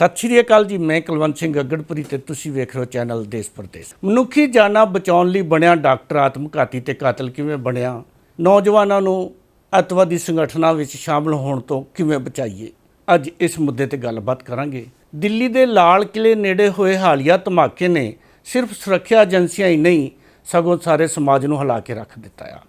ਸਤਿ ਸ਼੍ਰੀ ਅਕਾਲ ਜੀ, ਮੈਂ ਕੁਲਵੰਤ ਸਿੰਘ ਗੱਗੜਪੁਰੀ ਤੇ ਤੁਸੀਂ ਵੇਖ ਰਹੇ ਹੋ ਚੈਨਲ ਦੇਸ਼ ਪ੍ਰਦੇਸ਼। ਮਨੁੱਖੀ ਜਾਨਾਂ ਬਚਾਉਣ ਲਈ ਬਣਿਆ ਡਾਕਟਰ ਆਤਮਘਾਤੀ ਤੇ ਕਾਤਲ ਕਿਵੇਂ ਬਣਿਆ? ਨੌਜਵਾਨਾਂ ਨੂੰ ਅੱਤਵਾਦੀ ਸੰਗਠਨਾਂ ਵਿੱਚ ਸ਼ਾਮਲ ਹੋਣ ਤੋਂ ਕਿਵੇਂ ਬਚਾਈਏ? ਅੱਜ ਇਸ ਮੁੱਦੇ ਤੇ ਗੱਲਬਾਤ ਕਰਾਂਗੇ। ਦਿੱਲੀ ਦੇ ਲਾਲ ਕਿਲੇ ਨੇੜੇ ਹੋਏ ਹਾਲੀਆ ਧਮਾਕੇ ਨੇ ਸਿਰਫ ਸੁਰੱਖਿਆ ਏਜੰਸੀਆਂ ਹੀ ਨਹੀਂ, ਸਗੋਂ ਸਾਰੇ ਸਮਾਜ ਨੂੰ ਹਿਲਾ ਕੇ ਰੱਖ ਦਿੱਤਾ ਆ।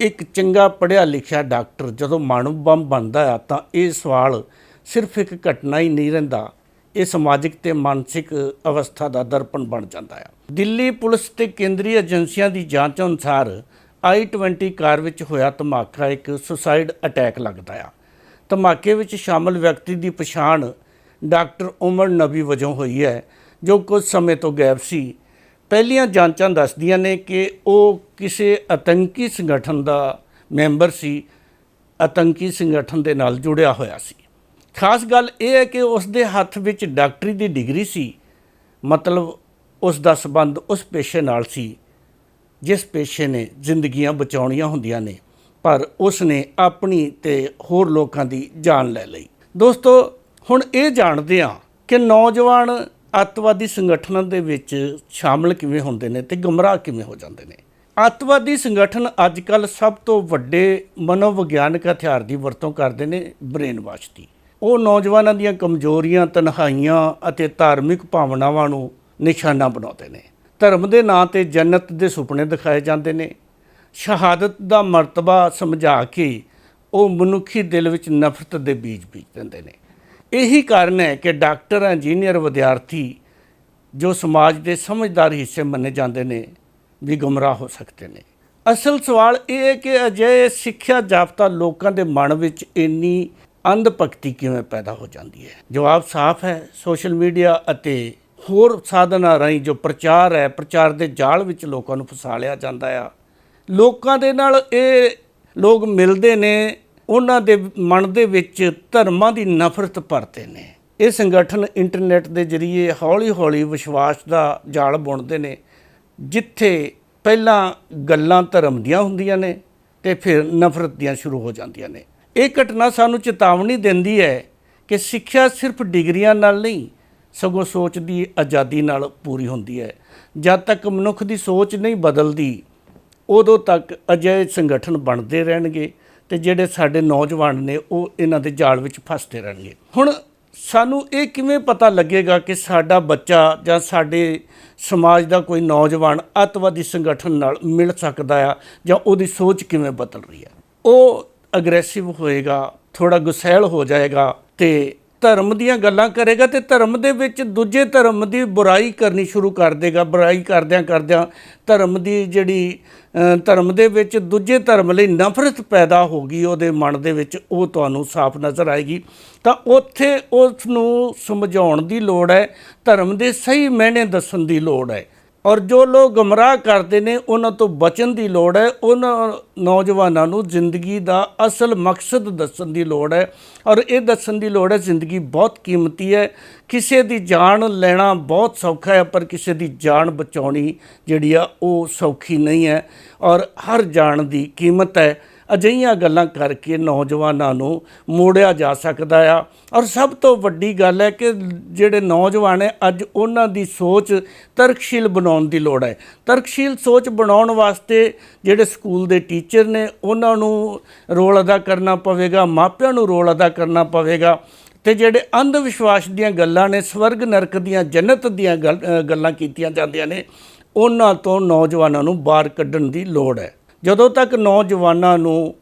ਇੱਕ ਚੰਗਾ ਪੜ੍ਹਿਆ ਲਿਖਿਆ ਡਾਕਟਰ ਜਦੋਂ ਮਾਨਵ ਬੰਬ ਬਣਦਾ ਆ ਤਾਂ ਇਹ ਸਵਾਲ ਸਿਰਫ ਇੱਕ ਘਟਨਾ ਹੀ ਨਹੀਂ ਰਹਿੰਦਾ ਇਹ ਸਮਾਜਿਕ ਤੇ ਮਾਨਸਿਕ ਅਵਸਥਾ ਦਾ ਦਰਪਣ ਬਣ ਜਾਂਦਾ ਆ। ਦਿੱਲੀ ਪੁਲਿਸ ਤੇ ਕੇਂਦਰੀ ਏਜੰਸੀਆਂ ਦੀ ਜਾਂਚ ਅਨੁਸਾਰ i20 ਕਾਰ ਵਿੱਚ ਹੋਇਆ ਧਮਾਕਾ, ਇੱਕ ਸੁਸਾਈਡ ਅਟੈਕ ਲੱਗਦਾ ਆ। ਧਮਾਕੇ ਵਿੱਚ ਸ਼ਾਮਲ ਵਿਅਕਤੀ ਦੀ ਪਛਾਣ ਡਾਕਟਰ ਉਮਰ ਨਬੀ ਵਜੋਂ ਹੋਈ ਹੈ, ਜੋ ਕੁਝ ਸਮੇਂ ਤੋਂ ਗਾਇਬ ਸੀ। ਪਹਿਲੀਆਂ ਜਾਂਚਾਂ ਦੱਸਦੀਆਂ ਨੇ ਕਿ ਉਹ ਕਿਸੇ ਆਤੰਕੀ ਸੰਗਠਨ ਦਾ ਮੈਂਬਰ ਸੀ, ਆਤੰਕੀ ਸੰਗਠਨ ਦੇ ਨਾਲ ਜੁੜਿਆ ਹੋਇਆ ਸੀ। ਖਾਸ ਗੱਲ ਇਹ ਹੈ ਕਿ ਉਸ ਦੇ ਹੱਥ ਵਿੱਚ ਡਾਕਟਰੀ ਦੀ ਡਿਗਰੀ ਸੀ, ਮਤਲਬ ਉਸ ਦਾ ਸਬੰਧ ਉਸ ਪੇਸ਼ੇ ਨਾਲ ਸੀ, ਜਿਸ ਪੇਸ਼ੇ ਨੇ ਜ਼ਿੰਦਗੀਆਂ ਬਚਾਉਣੀਆਂ ਹੁੰਦੀਆਂ ਨੇ, ਪਰ ਉਸ ਨੇ ਆਪਣੀ ਤੇ ਹੋਰ ਲੋਕਾਂ ਦੀ ਜਾਨ ਲੈ ਲਈ। ਦੋਸਤੋ, ਹੁਣ ਇਹ ਜਾਣਦੇ ਹਾਂ ਕਿ ਨੌਜਵਾਨ ਅੱਤਵਾਦੀ ਸੰਗਠਨਾਂ ਦੇ ਵਿੱਚ ਸ਼ਾਮਲ ਕਿਵੇਂ ਹੁੰਦੇ ਨੇ ਤੇ ਗੁੰਮਰਾਹ ਕਿਵੇਂ ਹੋ ਜਾਂਦੇ ਨੇ। ਅੱਤਵਾਦੀ ਸੰਗਠਨ ਅੱਜ ਕੱਲ ਸਭ ਤੋਂ ਵੱਡੇ ਮਨੋਵਿਗਿਆਨਕ ਹਥਿਆਰ ਦੀ ਵਰਤੋਂ ਕਰਦੇ ਨੇ ਬ੍ਰੇਨ ਵਾਸ਼ ਦੀ। ਉਹ ਨੌਜਵਾਨਾਂ ਦੀਆਂ ਕਮਜ਼ੋਰੀਆਂ, ਤਨਹਾਈਆਂ ਅਤੇ ਧਾਰਮਿਕ ਭਾਵਨਾਵਾਂ ਨੂੰ ਨਿਸ਼ਾਨਾ ਬਣਾਉਂਦੇ ਨੇ। ਧਰਮ ਦੇ ਨਾਂ ਤੇ ਜੰਨਤ ਦੇ ਸੁਪਨੇ ਦਿਖਾਏ ਜਾਂਦੇ ਨੇ। ਸ਼ਹਾਦਤ ਦਾ ਮਰਤਬਾ ਸਮਝਾ ਕੇ ਉਹ ਮਨੁੱਖੀ ਦਿਲ ਵਿੱਚ ਨਫ਼ਰਤ ਦੇ ਬੀਜ ਬੀਜ ਦਿੰਦੇ ਨੇ। ਇਹੀ ਕਾਰਨ ਹੈ ਕਿ ਡਾਕਟਰ, ਇੰਜੀਨੀਅਰ, ਵਿਦਿਆਰਥੀ ਜੋ ਸਮਾਜ ਦੇ ਸਮਝਦਾਰ ਹਿੱਸੇ ਮੰਨੇ ਜਾਂਦੇ ਨੇ, ਵੀ ਗੁੰਮਰਾਹ ਹੋ ਸਕਦੇ ਨੇ। ਅਸਲ ਸਵਾਲ ਇਹ ਹੈ ਕਿ ਅਜਿਹੇ ਸਿੱਖਿਆ ਜਾਪਤਾ ਲੋਕਾਂ ਦੇ ਮਨ ਵਿੱਚ ਇੰਨੀ ਅੰਧ ਭਗਤੀ ਕਿਵੇਂ ਪੈਦਾ ਹੋ ਜਾਂਦੀ ਹੈ? ਜਵਾਬ ਸਾਫ਼ ਹੈ, ਸੋਸ਼ਲ ਮੀਡੀਆ ਅਤੇ ਹੋਰ ਸਾਧਨਾਂ ਰਾਹੀਂ ਜੋ ਪ੍ਰਚਾਰ ਹੈ, ਪ੍ਰਚਾਰ ਦੇ ਜਾਲ ਵਿੱਚ ਲੋਕਾਂ ਨੂੰ ਫਸਾ ਲਿਆ ਜਾਂਦਾ ਆ। ਲੋਕਾਂ ਦੇ ਨਾਲ ਇਹ ਲੋਕ ਮਿਲਦੇ ਨੇ, ਉਹਨਾਂ ਦੇ ਮਨ ਦੇ ਵਿੱਚ ਧਰਮਾਂ ਦੀ ਨਫ਼ਰਤ ਭਰਦੇ ਨੇ। ਇਹ ਸੰਗਠਨ ਇੰਟਰਨੈਟ ਦੇ ਜ਼ਰੀਏ ਹੌਲੀ-ਹੌਲੀ ਵਿਸ਼ਵਾਸ ਦਾ ਜਾਲ ਬੁਣਦੇ ਨੇ, ਜਿੱਥੇ ਪਹਿਲਾਂ ਗੱਲਾਂ ਧਰਮ ਦੀਆਂ ਹੁੰਦੀਆਂ ਨੇ ਤੇ ਫਿਰ ਨਫ਼ਰਤ ਦੀਆਂ ਸ਼ੁਰੂ ਹੋ ਜਾਂਦੀਆਂ ਨੇ। ਇਹ ਘਟਨਾ ਸਾਨੂੰ ਚੇਤਾਵਨੀ ਦਿੰਦੀ ਹੈ ਕਿ ਸਿੱਖਿਆ ਸਿਰਫ ਡਿਗਰੀਆਂ ਨਾਲ ਨਹੀਂ, ਸਗੋਂ ਸੋਚ ਦੀ ਆਜ਼ਾਦੀ ਨਾਲ ਪੂਰੀ ਹੁੰਦੀ ਹੈ। ਜਦ ਤੱਕ ਮਨੁੱਖ ਦੀ ਸੋਚ ਨਹੀਂ ਬਦਲਦੀ, ਉਦੋਂ ਤੱਕ ਅਜਿਹੇ ਸੰਗਠਨ ਬਣਦੇ ਰਹਿਣਗੇ ਤੇ ਜਿਹੜੇ ਸਾਡੇ ਨੌਜਵਾਨ ਨੇ, ਉਹ ਇਹਨਾਂ ਦੇ ਜਾਲ ਵਿੱਚ ਫਸਦੇ ਰਹਿਣਗੇ। ਹੁਣ ਸਾਨੂੰ ਇਹ ਕਿਵੇਂ ਪਤਾ ਲੱਗੇਗਾ ਕਿ ਸਾਡਾ ਬੱਚਾ ਜਾਂ ਸਾਡੇ ਸਮਾਜ ਦਾ ਕੋਈ ਨੌਜਵਾਨ ਅੱਤਵਾਦੀ ਸੰਗਠਨ ਨਾਲ ਮਿਲ ਸਕਦਾ ਆ ਜਾਂ ਉਹਦੀ ਸੋਚ ਕਿਵੇਂ ਬਦਲ ਰਹੀ ਹੈ? ਉਹ ਅਗਰੈਸਿਵ ਹੋਏਗਾ ਥੋੜਾ ਗੁਸੈਲ ਹੋ ਜਾਏਗਾ ਤੇ ਧਰਮ ਦੀਆਂ ਗੱਲਾਂ ਕਰੇਗਾ ਤੇ ਧਰਮ ਦੇ ਵਿੱਚ ਦੂਜੇ ਧਰਮ ਦੀ ਬੁਰਾਈ ਕਰਨੀ ਸ਼ੁਰੂ ਕਰ ਦੇਗਾ, ਬੁਰਾਈ ਕਰਦਿਆਂ ਕਰਦਿਆਂ ਧਰਮ ਦੀ ਜਿਹੜੀ ਧਰਮ ਦੇ ਵਿੱਚ ਦੂਜੇ ਧਰਮ ਲਈ ਨਫ਼ਰਤ ਪੈਦਾ ਹੋ ਗਈ ਉਹਦੇ ਮਨ ਦੇ ਵਿੱਚ, ਉਹ ਤੁਹਾਨੂੰ ਸਾਫ਼ ਨਜ਼ਰ ਆਏਗੀ। ਤਾਂ ਉੱਥੇ ਉਸ ਨੂੰ ਸਮਝਾਉਣ ਦੀ ਲੋੜ ਹੈ, ਧਰਮ ਦੇ ਸਹੀ ਮਾਇਨੇ ਦੱਸਣ ਦੀ ਲੋੜ ਹੈ। ਔਰ ਜੋ ਲੋਕ ਗਮਰਾਹ ਕਰਦੇ ਨੇ, ਉਹਨਾਂ ਤੋਂ ਬਚਣ ਦੀ ਲੋੜ ਹੈ। ਉਹਨਾਂ ਨੌਜਵਾਨਾਂ ਨੂੰ ਜ਼ਿੰਦਗੀ ਦਾ ਅਸਲ ਮਕਸਦ ਦੱਸਣ ਦੀ ਲੋੜ ਹੈ। ਔਰ ਇਹ ਦੱਸਣ ਦੀ ਲੋੜ ਹੈ, ਜ਼ਿੰਦਗੀ ਬਹੁਤ ਕੀਮਤੀ ਹੈ। ਕਿਸੇ ਦੀ ਜਾਨ ਲੈਣਾ ਬਹੁਤ ਸੌਖਾ ਹੈ, ਪਰ ਕਿਸੇ ਦੀ ਜਾਨ ਬਚਾਉਣੀ ਜਿਹੜੀ ਆ, ਉਹ ਸੌਖੀ ਨਹੀਂ ਹੈ। ਔਰ ਹਰ ਜਾਨ ਦੀ ਕੀਮਤ ਹੈ। ਅਜਿਹੀਆਂ ਗੱਲਾਂ ਕਰਕੇ ਨੌਜਵਾਨਾਂ ਨੂੰ ਮੋੜਿਆ ਜਾ ਸਕਦਾ ਆ। ਔਰ ਸਭ ਤੋਂ ਵੱਡੀ ਗੱਲ ਹੈ ਕਿ ਜਿਹੜੇ ਨੌਜਵਾਨ ਹੈ, ਅੱਜ ਉਹਨਾਂ ਦੀ ਸੋਚ ਤਰਕਸ਼ੀਲ ਬਣਾਉਣ ਦੀ ਲੋੜ ਹੈ। ਤਰਕਸ਼ੀਲ ਸੋਚ ਬਣਾਉਣ ਵਾਸਤੇ ਜਿਹੜੇ ਸਕੂਲ ਦੇ ਟੀਚਰ ਨੇ, ਉਹਨਾਂ ਨੂੰ ਰੋਲ ਅਦਾ ਕਰਨਾ ਪਵੇਗਾ, ਮਾਪਿਆਂ ਨੂੰ ਰੋਲ ਅਦਾ ਕਰਨਾ ਪਵੇਗਾ। ਤੇ ਜਿਹੜੇ ਅੰਧ ਵਿਸ਼ਵਾਸ ਦੀਆਂ ਗੱਲਾਂ ਨੇ, ਸਵਰਗ ਨਰਕ ਦੀਆਂ, ਜੰਨਤ ਦੀਆਂ ਗੱਲਾਂ ਕੀਤੀਆਂ ਜਾਂਦੀਆਂ ਨੇ, ਉਹਨਾਂ ਤੋਂ ਨੌਜਵਾਨਾਂ ਨੂੰ ਬਾਹਰ ਕੱਢਣ ਦੀ ਲੋੜ ਹੈ। ਜਦੋਂ ਤੱਕ ਨੌਜਵਾਨਾਂ ਨੂੰ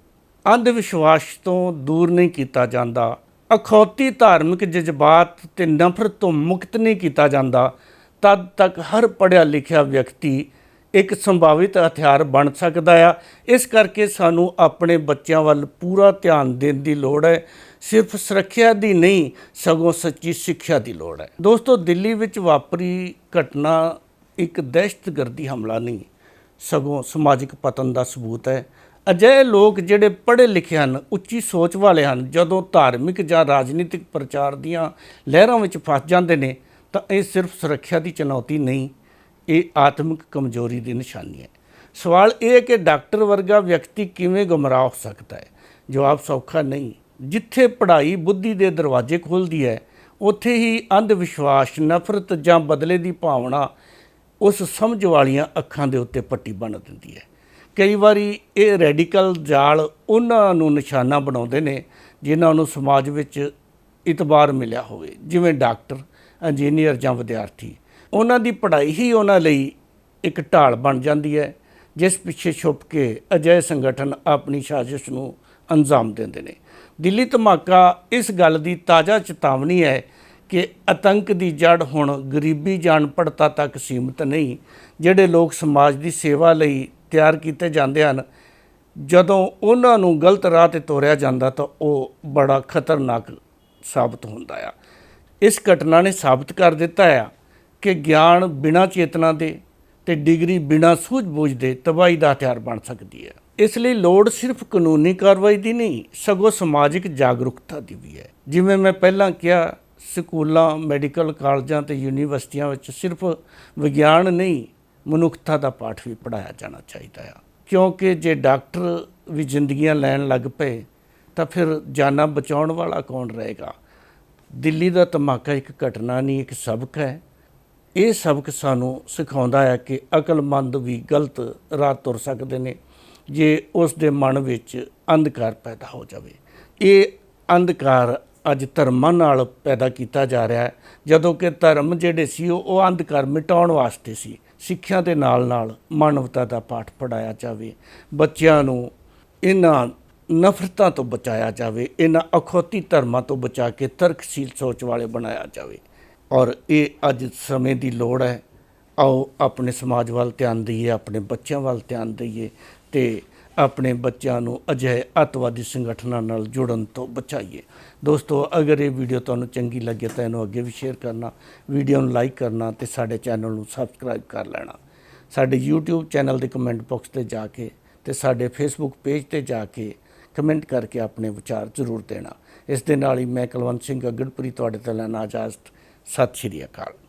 ਅੰਧ ਵਿਸ਼ਵਾਸ ਤੋਂ ਦੂਰ ਨਹੀਂ ਕੀਤਾ ਜਾਂਦਾ, ਅਖੌਤੀ ਧਾਰਮਿਕ ਜਜ਼ਬਾਤ ਤੇ ਨਫ਼ਰਤ ਤੋਂ ਮੁਕਤ ਨਹੀਂ ਕੀਤਾ ਜਾਂਦਾ, ਤਦ ਤੱਕ ਹਰ ਪੜ੍ਹਿਆ ਲਿਖਿਆ ਵਿਅਕਤੀ ਇੱਕ ਸੰਭਾਵਿਤ ਹਥਿਆਰ ਬਣ ਸਕਦਾ ਆ। ਇਸ ਕਰਕੇ ਸਾਨੂੰ ਆਪਣੇ ਬੱਚਿਆਂ ਵੱਲ ਪੂਰਾ ਧਿਆਨ ਦੇਣ ਦੀ ਲੋੜ ਹੈ। ਸਿਰਫ ਸੁਰੱਖਿਆ ਦੀ ਨਹੀਂ, ਸਗੋਂ ਸੱਚੀ ਸਿੱਖਿਆ ਦੀ ਲੋੜ ਹੈ। ਦੋਸਤੋ, ਦਿੱਲੀ ਵਿੱਚ ਵਾਪਰੀ ਘਟਨਾ ਇੱਕ ਦਹਿਸ਼ਤਗਰਦੀ ਹਮਲਾ ਨਹੀਂ ਸਗੋਂ ਸਮਾਜਿਕ ਪਤਨ ਦਾ ਸਬੂਤ ਹੈ। ਅਜਿਹੇ ਲੋਕ ਜਿਹੜੇ ਪੜ੍ਹੇ ਲਿਖੇ ਹਨ, ਉੱਚੀ ਸੋਚ ਵਾਲੇ ਹਨ, ਜਦੋਂ ਧਾਰਮਿਕ ਜਾਂ ਰਾਜਨੀਤਿਕ ਪ੍ਰਚਾਰ ਦੀਆਂ ਲਹਿਰਾਂ ਵਿੱਚ ਫਸ ਜਾਂਦੇ ਨੇ, ਤਾਂ ਇਹ ਸਿਰਫ ਸੁਰੱਖਿਆ ਦੀ ਚੁਣੌਤੀ ਨਹੀਂ, ਇਹ ਆਤਮਿਕ ਕਮਜ਼ੋਰੀ ਦੀ ਨਿਸ਼ਾਨੀ ਹੈ। ਸਵਾਲ ਇਹ ਹੈ ਕਿ ਡਾਕਟਰ ਵਰਗਾ ਵਿਅਕਤੀ ਕਿਵੇਂ ਗੁੰਮਰਾਹ ਹੋ ਸਕਦਾ ਹੈ? ਜਵਾਬ ਸੌਖਾ ਨਹੀਂ। ਜਿੱਥੇ ਪੜ੍ਹਾਈ ਬੁੱਧੀ ਦੇ ਦਰਵਾਜ਼ੇ ਖੋਲ੍ਹਦੀ ਹੈ, ਉੱਥੇ ਹੀ ਅੰਧ ਵਿਸ਼ਵਾਸ ਨਫ਼ਰਤ ਜਾਂ ਬਦਲੇ ਦੀ ਭਾਵਨਾ ਉਸ ਸਮਝ ਵਾਲੀਆਂ ਅੱਖਾਂ ਦੇ ਉੱਤੇ ਪੱਟੀ ਬੰਨ੍ਹ ਦਿੰਦੀ ਹੈ। ਕਈ ਵਾਰੀ ਇਹ ਰੈਡੀਕਲ ਜਾਲ ਉਹਨਾਂ ਨੂੰ ਨਿਸ਼ਾਨਾ ਬਣਾਉਂਦੇ ਨੇ, ਜਿਨ੍ਹਾਂ ਨੂੰ ਸਮਾਜ ਵਿੱਚ ਇਤਬਾਰ ਮਿਲਿਆ ਹੋਵੇ, ਜਿਵੇਂ ਡਾਕਟਰ, ਇੰਜੀਨੀਅਰ ਜਾਂ ਵਿਦਿਆਰਥੀ। ਉਹਨਾਂ ਦੀ ਪੜ੍ਹਾਈ ਹੀ ਉਹਨਾਂ ਲਈ ਇੱਕ ਢਾਲ ਬਣ ਜਾਂਦੀ ਹੈ, ਜਿਸ ਪਿੱਛੇ ਛੁਪ ਕੇ ਅਜਿਹੇ ਸੰਗਠਨ ਆਪਣੀ ਸਾਜ਼ਿਸ਼ ਨੂੰ ਅੰਜਾਮ ਦਿੰਦੇ ਨੇ। ਦਿੱਲੀ ਧਮਾਕਾ ਇਸ ਗੱਲ ਦੀ ਤਾਜ਼ਾ ਚੇਤਾਵਨੀ ਹੈ ਕਿ ਆਤੰਕ ਦੀ ਜੜ ਹੁਣ ਗਰੀਬੀ ਜਾਣ ਪੜਤਾ ਤੱਕ ਸੀਮਿਤ ਨਹੀਂ, ਜਿਹੜੇ ਲੋਕ ਸਮਾਜ ਦੀ ਸੇਵਾ ਲਈ ਤਿਆਰ ਕੀਤੇ ਜਾਂਦੇ ਹਨ, ਜਦੋਂ ਉਹਨਾਂ ਨੂੰ ਗਲਤ ਰਾਹ ਤੇ ਤੋਰਿਆ ਜਾਂਦਾ ਤਾਂ ਉਹ ਬੜਾ ਖਤਰਨਾਕ ਸਾਬਤ ਹੁੰਦਾ ਆ। ਇਸ ਘਟਨਾ ਨੇ ਸਾਬਤ ਕਰ ਦਿੱਤਾ ਆ ਕਿ ਗਿਆਨ ਬਿਨਾਂ ਚੇਤਨਾ ਦੇ ਤੇ ਡਿਗਰੀ ਬਿਨਾਂ ਸੂਝ-ਬੂਝ ਦੇ ਤਬਾਹੀ ਦਾ ਹਥਿਆਰ ਬਣ ਸਕਦੀ ਹੈ। ਇਸ ਲਈ ਲੋੜ ਸਿਰਫ ਕਾਨੂੰਨੀ ਕਾਰਵਾਈ ਦੀ ਨਹੀਂ, ਸਗੋਂ ਸਮਾਜਿਕ ਜਾਗਰੂਕਤਾ ਦੀ ਵੀ ਹੈ। ਜਿਵੇਂ ਮੈਂ ਪਹਿਲਾਂ ਕਿਹਾ ਸਕੂਲਾਂ, ਮੈਡੀਕਲ ਕਾਲਜਾਂ ਤੇ ਯੂਨੀਵਰਸਿਟੀਆਂ ਵਿੱਚ ਸਿਰਫ ਵਿਗਿਆਨ ਨਹੀਂ, ਮਨੁੱਖਤਾ ਦਾ ਪਾਠ ਵੀ ਪੜਾਇਆ ਜਾਣਾ ਚਾਹੀਦਾ ਆ। ਕਿਉਂਕਿ ਜੇ ਡਾਕਟਰ ਵੀ ਜ਼ਿੰਦਗੀਆਂ ਲੈਣ ਲੱਗ ਪਏ, ਤਾਂ ਫਿਰ ਜਾਨਾਂ ਬਚਾਉਣ ਵਾਲਾ ਕੌਣ ਰਹੇਗਾ? ਦਿੱਲੀ ਦਾ ਧਮਾਕਾ ਇੱਕ ਘਟਨਾ ਨਹੀਂ, ਇੱਕ ਸਬਕ ਹੈ। ਇਹ ਸਬਕ ਸਾਨੂੰ ਸਿਖਾਉਂਦਾ ਹੈ ਕਿ ਅਕਲਮੰਦ ਵੀ ਗਲਤ ਰਾਹ ਤੁਰ ਸਕਦੇ ਨੇ, ਜੇ ਉਸ ਦੇ ਮਨ ਵਿੱਚ ਅੰਧਕਾਰ ਪੈਦਾ ਹੋ ਜਾਵੇ। ਇਹ ਅੰਧਕਾਰ ਅੱਜ ਧਰਮਾਂ ਨਾਲ ਪੈਦਾ ਕੀਤਾ ਜਾ ਰਿਹਾ ਹੈ। ਜਦੋਂ ਕਿ ਧਰਮ ਜਿਹੜੇ ਸੀ, ਉਹ ਉਹ ਅੰਧਕਾਰ ਮਿਟਾਉਣ ਵਾਸਤੇ ਸੀ। ਸਿੱਖਿਆ ਦੇ ਨਾਲ ਨਾਲ ਮਾਨਵਤਾ ਦਾ ਪਾਠ ਪੜਾਇਆ ਜਾਵੇ। ਬੱਚਿਆਂ ਨੂੰ ਇਹਨਾਂ ਨਫ਼ਰਤਾਂ ਤੋਂ ਬਚਾਇਆ ਜਾਵੇ। ਇਹਨਾਂ ਅਖੌਤੀ ਧਰਮਾਂ ਤੋਂ ਬਚਾ ਕੇ ਤਰਕਸ਼ੀਲ ਸੋਚ ਵਾਲੇ ਬਣਾਇਆ ਜਾਵੇ। ਔਰ ਇਹ ਅੱਜ ਸਮੇਂ ਦੀ ਲੋੜ ਹੈ। ਆਓ ਆਪਣੇ ਸਮਾਜ ਵੱਲ ਧਿਆਨ ਦਈਏ, ਆਪਣੇ ਬੱਚਿਆਂ ਵੱਲ ਧਿਆਨ ਦਈਏ ਤੇ ਆਪਣੇ ਬੱਚਿਆਂ ਨੂੰ ਅਜਿਹੇ ਅੱਤਵਾਦੀ ਸੰਗਠਨਾਂ ਨਾਲ ਜੁੜਨ ਤੋਂ ਬਚਾਈਏ। ਦੋਸਤੋ, ਅਗਰ ਇਹ ਵੀਡੀਓ ਤੁਹਾਨੂੰ ਚੰਗੀ ਲੱਗੇ ਤਾਂ ਇਹਨੂੰ ਅੱਗੇ ਵੀ ਸ਼ੇਅਰ ਕਰਨਾ, ਵੀਡੀਓ ਨੂੰ ਲਾਈਕ ਕਰਨਾ ਤੇ ਸਾਡੇ ਚੈਨਲ ਨੂੰ ਸਬਸਕ੍ਰਾਈਬ ਕਰ ਲੈਣਾ। ਸਾਡੇ YouTube ਚੈਨਲ ਦੇ ਕਮੈਂਟ ਬਾਕਸ ਤੇ ਜਾ ਕੇ ਤੇ ਸਾਡੇ Facebook ਪੇਜ ਤੇ ਜਾ ਕੇ ਕਮੈਂਟ ਕਰਕੇ ਆਪਣੇ ਵਿਚਾਰ ਜ਼ਰੂਰ ਦੇਣਾ। ਇਸ ਦੇ ਨਾਲ ਹੀ ਮੈਂ ਕੁਲਵੰਤ ਸਿੰਘ ਅਗੜਪੁਰੀ ਤੁਹਾਡੇ ਤੋਂ ਲੈਣਾ ਇਜਾਜ਼ਤ। ਸਤਿ ਸ਼੍ਰੀ ਅਕਾਲ।